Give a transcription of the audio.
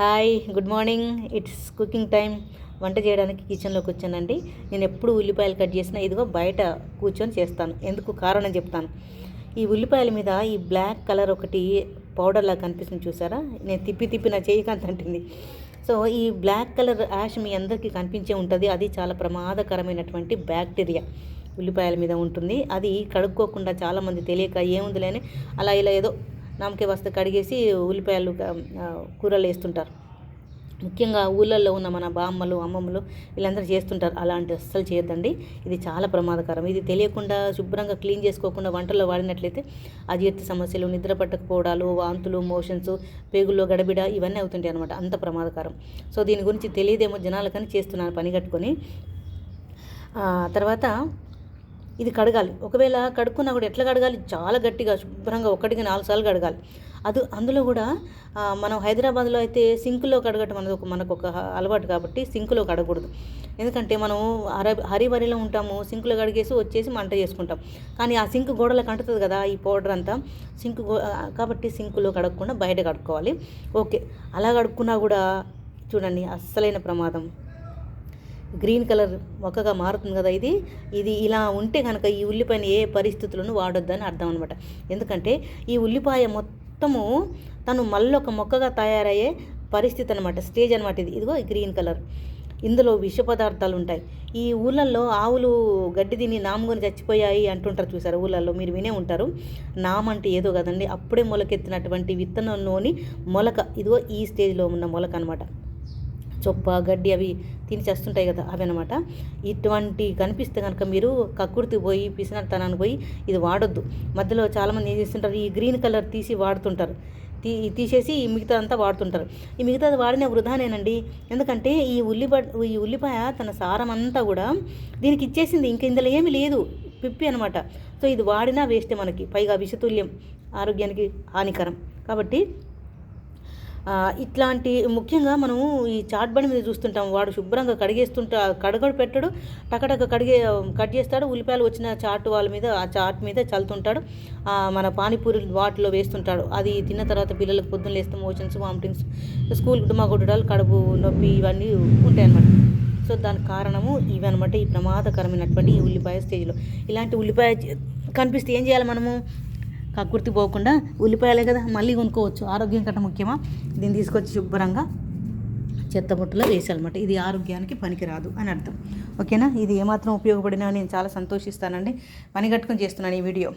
Hi good morning. It's cooking time వంట చేయడానికి కిచెన్లోకి వచ్చానండి. నేను ఎప్పుడు ఉల్లిపాయలు కట్ చేసినా ఇదిగో బయట కూర్చొని చేస్తాను. ఎందుకు? కారణం చెప్తాను. ఈ ఉల్లిపాయల మీద ఈ బ్లాక్ కలర్ ఒకటి పౌడర్లా కనిపిస్తుంది చూసారా? నేను తిప్పి తిప్పి నా చేయి అంటుంది. సో ఈ బ్లాక్ కలర్ యాష్ మీ అందరికీ కనిపించే ఉంటుంది. అది చాలా ప్రమాదకరమైనటువంటి బ్యాక్టీరియా ఉల్లిపాయల మీద ఉంటుంది. అది కడుక్కోకుండా చాలామంది తెలియక ఏముందిలేని అలా ఇలా ఏదో నామకే వస్తే కడిగేసి ఉల్లిపాయలు కూరలు వేస్తుంటారు. ముఖ్యంగా ఊళ్ళల్లో ఉన్న మన బామ్మలు అమ్మమ్మలు వీళ్ళందరూ చేస్తుంటారు. అలాంటి అస్సలు చేయొద్దండి. ఇది చాలా ప్రమాదకరం. ఇది తెలియకుండా శుభ్రంగా క్లీన్ చేసుకోకుండా వంటల్లో వాడినట్లయితే అజీర్తి సమస్యలు నిద్ర పట్టకపోవడాలు వాంతులు మోషన్స్ పేగుల్లో గడబిడ ఇవన్నీ అవుతుంటాయి అనమాట అంత ప్రమాదకరం. సో దీని గురించి తెలియదేమో జనాలకని చేస్తున్నాను పని కట్టుకొని. తర్వాత ఇది కడగాలి. ఒకవేళ కడుక్కున్నా కూడా ఎట్లా కడగాలి? చాలా గట్టిగా శుభ్రంగా ఒకటికి నాలుగు సార్లు కడగాలి. అది అందులో కూడా మనం హైదరాబాద్లో అయితే సింకులో కడగటం అనేది ఒక మనకు ఒక అలవాటు కాబట్టి సింకులో కడగకూడదు. ఎందుకంటే మనం హరి హరివరిలో ఉంటాము సింకులో కడిగేసి వచ్చేసి మంట చేసుకుంటాం. కానీ ఆ సింక్ గోడలకు అంటుతుంది కదా ఈ పౌడర్ అంతా. సింక్ గో కాబట్టి సింకులో కడగకుండా బయట కడుక్కోవాలి. ఓకే. అలా కడుక్కున్నా కూడా చూడండి అస్సలైన ప్రమాదం. గ్రీన్ కలర్ మొక్కగా మారుతుంది కదా ఇది. ఇది ఇలా ఉంటే కనుక ఈ ఉల్లిపాయని ఏ పరిస్థితులను వాడొద్దని అర్థం అనమాట ఎందుకంటే ఈ ఉల్లిపాయ మొత్తము తను మళ్ళీ ఒక మొక్కగా తయారయ్యే పరిస్థితి అనమాట స్టేజ్ అనమాట ఇది. ఇదిగో గ్రీన్ కలర్. ఇందులో విష పదార్థాలు ఉంటాయి. ఈ ఊళ్ళల్లో ఆవులు గడ్డి తిని నాముకొని చచ్చిపోయాయి అంటుంటారు చూసారు? ఊళ్ళల్లో మీరు వినే ఉంటారు. నామంటే ఏదో కదండి అప్పుడే మొలకెత్తినటువంటి విత్తనంలోని మొలక ఇదిగో ఈ స్టేజ్లో ఉన్న మొలక అనమాట చొప్ప గడ్డి అవి తిని చేస్తుంటాయి కదా అవి అనమాట ఇటువంటి కనిపిస్తే కనుక మీరు కక్కుర్తి పోయి పిసినతనానికి పోయి ఇది వాడొద్దు. మధ్యలో చాలామంది ఏం చేస్తుంటారు? ఈ గ్రీన్ కలర్ తీసి వాడుతుంటారు. తీ తీసేసి ఈ మిగతా అంతా వాడుతుంటారు. ఈ మిగతాది వాడిన వృధానేనండి. ఎందుకంటే ఈ ఉల్లిపాయ ఈ ఉల్లిపాయ తన సారం అంతా కూడా దీనికి ఇచ్చేసింది. ఇంక ఇందులో ఏమీ లేదు. పిప్పి అనమాట సో ఇది వాడినా వేస్టే మనకి. పైగా విషతుల్యం ఆరోగ్యానికి హానికరం. కాబట్టి ఇట్లాంటి ముఖ్యంగా మనము ఈ చాట్ బండి మీద చూస్తుంటాం. వాడు శుభ్రంగా కడిగేస్తుంటా కడగడు పెట్టడు టకటక కడిగే కట్ చేస్తాడు ఉల్లిపాయలు వచ్చిన చాట్ వాళ్ళ మీద ఆ చాట్ మీద చల్లుతుంటాడు మన పానీపూరి వాటిలో వేస్తుంటాడు. అది తిన్న తర్వాత పిల్లలకు పొద్దున్న లేస్తే మోషన్స్ వామిటింగ్స్ స్కూల్ డుమా కొట్టడాలు కడుపు నొప్పి ఇవన్నీ ఉంటాయన్నమాట. సో దానికి కారణము ఇవన్నమాట ఈ ప్రమాదకరమైనటువంటి ఈ ఉల్లిపాయ స్టేజ్లో. ఇలాంటి ఉల్లిపాయ కనిపిస్తే ఏం చేయాలి మనము? కక్కుర్తి పోకుండా ఉల్లిపాయలే కదా మళ్ళీ కొనుక్కోవచ్చు. ఆరోగ్యం కట్ట ముఖ్యమా? దీన్ని తీసుకొచ్చి శుభ్రంగా చెత్త బుట్టలో ఇది ఆరోగ్యానికి పనికిరాదు అని అర్థం. ఓకేనా? ఇది ఏమాత్రం ఉపయోగపడినా నేను చాలా సంతోషిస్తానండి. పని కట్టుకొని చేస్తున్నాను ఈ వీడియో.